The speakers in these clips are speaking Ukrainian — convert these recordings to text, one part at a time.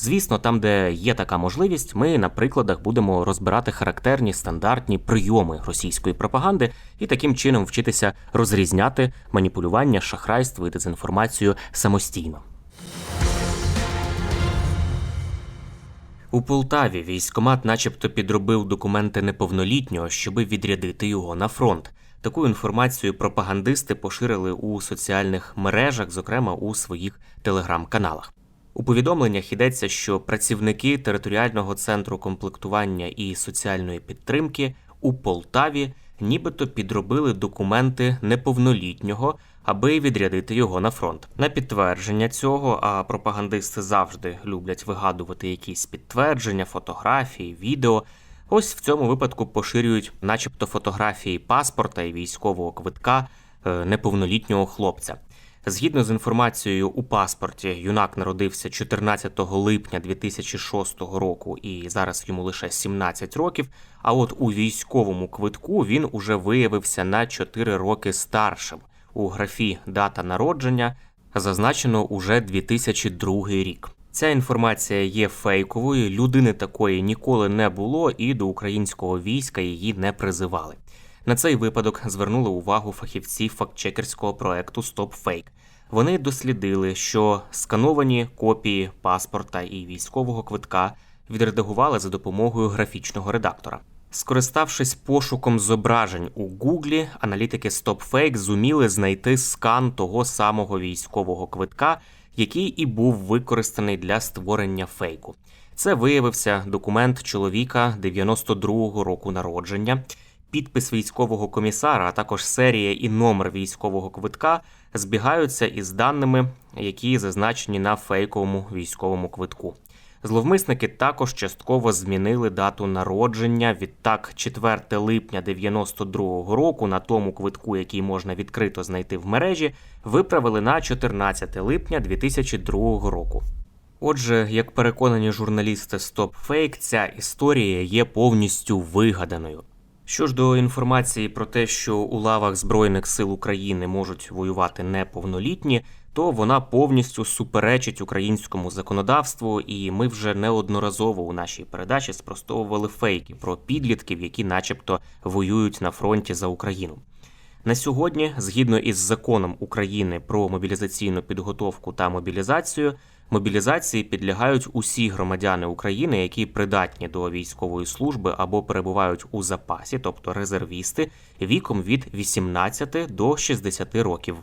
Звісно, там, де є така можливість, ми на прикладах будемо розбирати характерні стандартні прийоми російської пропаганди і таким чином вчитися розрізняти маніпулювання, шахрайство і дезінформацію самостійно. У Полтаві військомат начебто підробив документи неповнолітнього, щоби відрядити його на фронт. Таку інформацію пропагандисти поширили у соціальних мережах, зокрема у своїх телеграм-каналах. У повідомленнях йдеться, що працівники територіального центру комплектування і соціальної підтримки у Полтаві нібито підробили документи неповнолітнього, аби відрядити його на фронт. На підтвердження цього, а пропагандисти завжди люблять вигадувати якісь підтвердження, фотографії, відео. Ось в цьому випадку поширюють, начебто, фотографії паспорта і військового квитка е, неповнолітнього хлопця. Згідно з інформацією у паспорті, юнак народився 14 липня 2006 року, і зараз йому лише 17 років. А от у військовому квитку він уже виявився на 4 роки старшим. У графі дата народження зазначено уже 2002 рік. Ця інформація є фейковою. Людини такої ніколи не було, і до українського війська її не призивали. На цей випадок звернули увагу фахівці фактчекерського проекту StopFake. Вони дослідили, що скановані копії паспорта і військового квитка відредагували за допомогою графічного редактора. Скориставшись пошуком зображень у Гуглі, аналітики StopFake зуміли знайти скан того самого військового квитка, який і був використаний для створення фейку. Це виявився документ чоловіка 92-го року народження. Підпис військового комісара, а також серія і номер військового квитка збігаються із даними, які зазначені на фейковому військовому квитку. Зловмисники також частково змінили дату народження. Відтак, 4 липня 92-го року на тому квитку, який можна відкрито знайти в мережі, виправили на 14 липня 2002 року. Отже, як переконані журналісти StopFake, ця історія є повністю вигаданою. Що ж до інформації про те, що у лавах Збройних сил України можуть воювати неповнолітні, то вона повністю суперечить українському законодавству, і ми вже неодноразово у нашій передачі спростовували фейки про підлітків, які, начебто, воюють на фронті за Україну. На сьогодні, згідно із законом України про мобілізаційну підготовку та мобілізацію, мобілізації підлягають усі громадяни України, які придатні до військової служби або перебувають у запасі, тобто резервісти, віком від 18 до 60 років.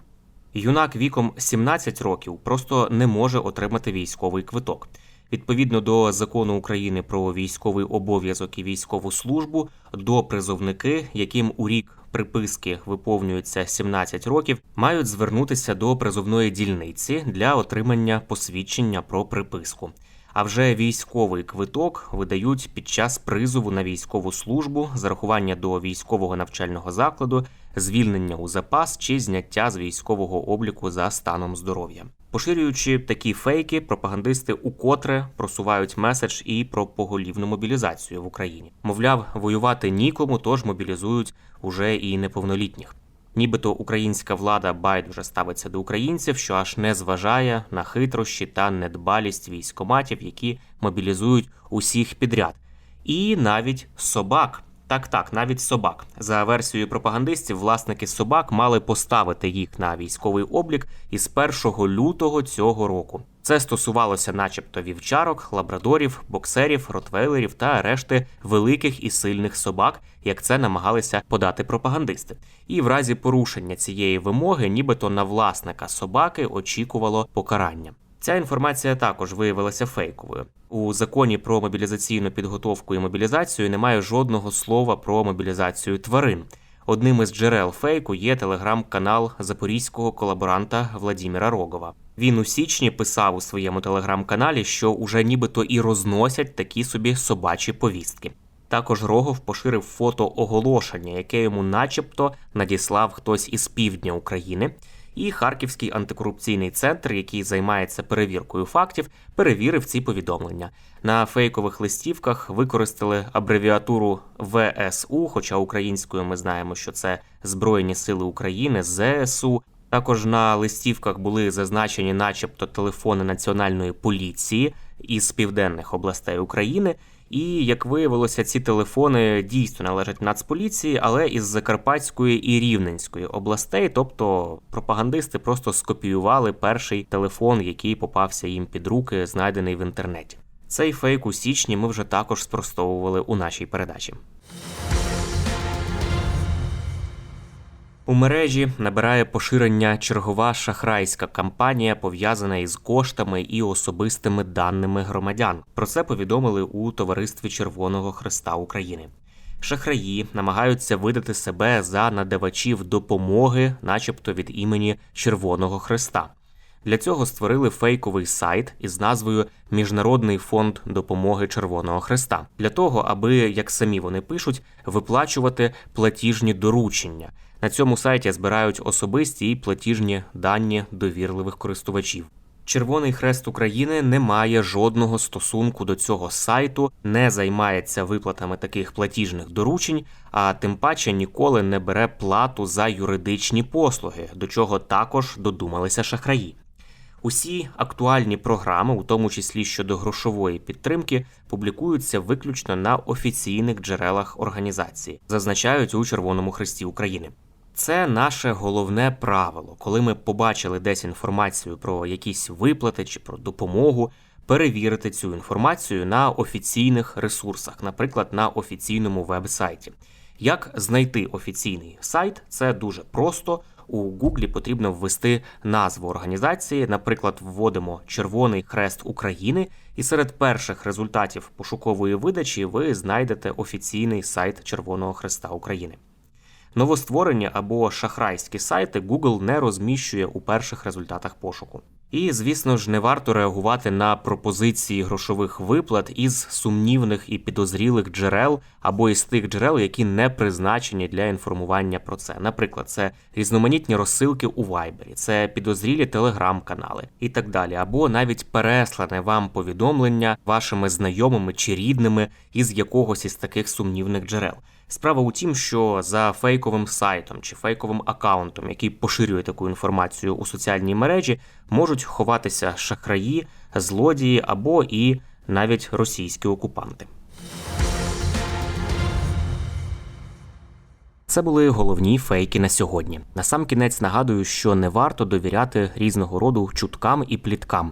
Юнак віком 17 років просто не може отримати військовий квиток. Відповідно до закону України про військовий обов'язок і військову службу, допризовники, яким у рік приписки виповнюється 17 років, мають звернутися до призовної дільниці для отримання посвідчення про приписку. А вже військовий квиток видають під час призову на військову службу, зарахування до військового навчального закладу, звільнення у запас чи зняття з військового обліку за станом здоров'я. Поширюючи такі фейки, пропагандисти укотре просувають меседж і про поголівну мобілізацію в Україні. Мовляв, воювати нікому, тож мобілізують уже і неповнолітніх. Нібито українська влада байдуже ставиться до українців, що аж не зважає на хитрощі та недбалість військоматів, які мобілізують усіх підряд, і навіть собак. Так, так, навіть собак. За версією пропагандистів, власники собак мали поставити їх на військовий облік із 1 лютого цього року. Це стосувалося, начебто, вівчарок, лабрадорів, боксерів, ротвейлерів та решти великих і сильних собак, як це намагалися подати пропагандисти. І в разі порушення цієї вимоги, нібито на власника собаки очікувало покарання. Ця інформація також виявилася фейковою. У законі про мобілізаційну підготовку і мобілізацію немає жодного слова про мобілізацію тварин. Одним із джерел фейку є телеграм-канал запорізького колаборанта Владіміра Рогова. Він у січні писав у своєму телеграм-каналі, що уже нібито і розносять такі собі собачі повістки. Також Рогов поширив фото оголошення, яке йому, начебто, надіслав хтось із півдня України. І Харківський антикорупційний центр, який займається перевіркою фактів, перевірив ці повідомлення. На фейкових листівках використали абревіатуру ВСУ, хоча українською ми знаємо, що це Збройні Сили України, ЗСУ. Також на листівках були зазначені, начебто, телефони національної поліції із південних областей України. І як виявилося, ці телефони дійсно належать Нацполіції, але із Закарпатської і Рівненської областей. Тобто пропагандисти просто скопіювали перший телефон, який попався їм під руки, знайдений в інтернеті. Цей фейк у січні ми вже також спростовували у нашій передачі. У мережі набирає поширення чергова шахрайська кампанія, пов'язана із коштами і особистими даними громадян. Про це повідомили у товаристві Червоного Хреста України. Шахраї намагаються видати себе за надавачів допомоги, начебто від імені Червоного Хреста. Для цього створили фейковий сайт із назвою Міжнародний фонд допомоги Червоного Хреста для того, аби, як самі вони пишуть, виплачувати платіжні доручення. На цьому сайті збирають особисті і платіжні дані довірливих користувачів. Червоний Хрест України не має жодного стосунку до цього сайту, не займається виплатами таких платіжних доручень, а тим паче ніколи не бере плату за юридичні послуги, до чого також додумалися шахраї. Усі актуальні програми, у тому числі щодо грошової підтримки, публікуються виключно на офіційних джерелах організації, зазначають у Червоному Хресті України. Це наше головне правило. Коли ми побачили десь інформацію про якісь виплати чи про допомогу, перевірити цю інформацію на офіційних ресурсах, наприклад, на офіційному веб-сайті. Як знайти офіційний сайт? Це дуже просто. У Гуглі потрібно ввести назву організації. Наприклад, вводимо Червоний Хрест України, і серед перших результатів пошукової видачі ви знайдете офіційний сайт Червоного Хреста України. Новостворення або шахрайські сайти Google не розміщує у перших результатах пошуку. І, звісно ж, не варто реагувати на пропозиції грошових виплат із сумнівних і підозрілих джерел або із тих джерел, які не призначені для інформування про це. Наприклад, це різноманітні розсилки у Вайбері, це підозрілі телеграм-канали і так далі, або навіть переслане вам повідомлення вашими знайомими чи рідними із якогось із таких сумнівних джерел. Справа у тім, що за фейковим сайтом чи фейковим аккаунтом, який поширює таку інформацію у соціальній мережі, можуть ховатися шахраї, злодії або і навіть російські окупанти. Це були головні фейки на сьогодні. Насамкінець нагадую, що не варто довіряти різного роду чуткам і пліткам.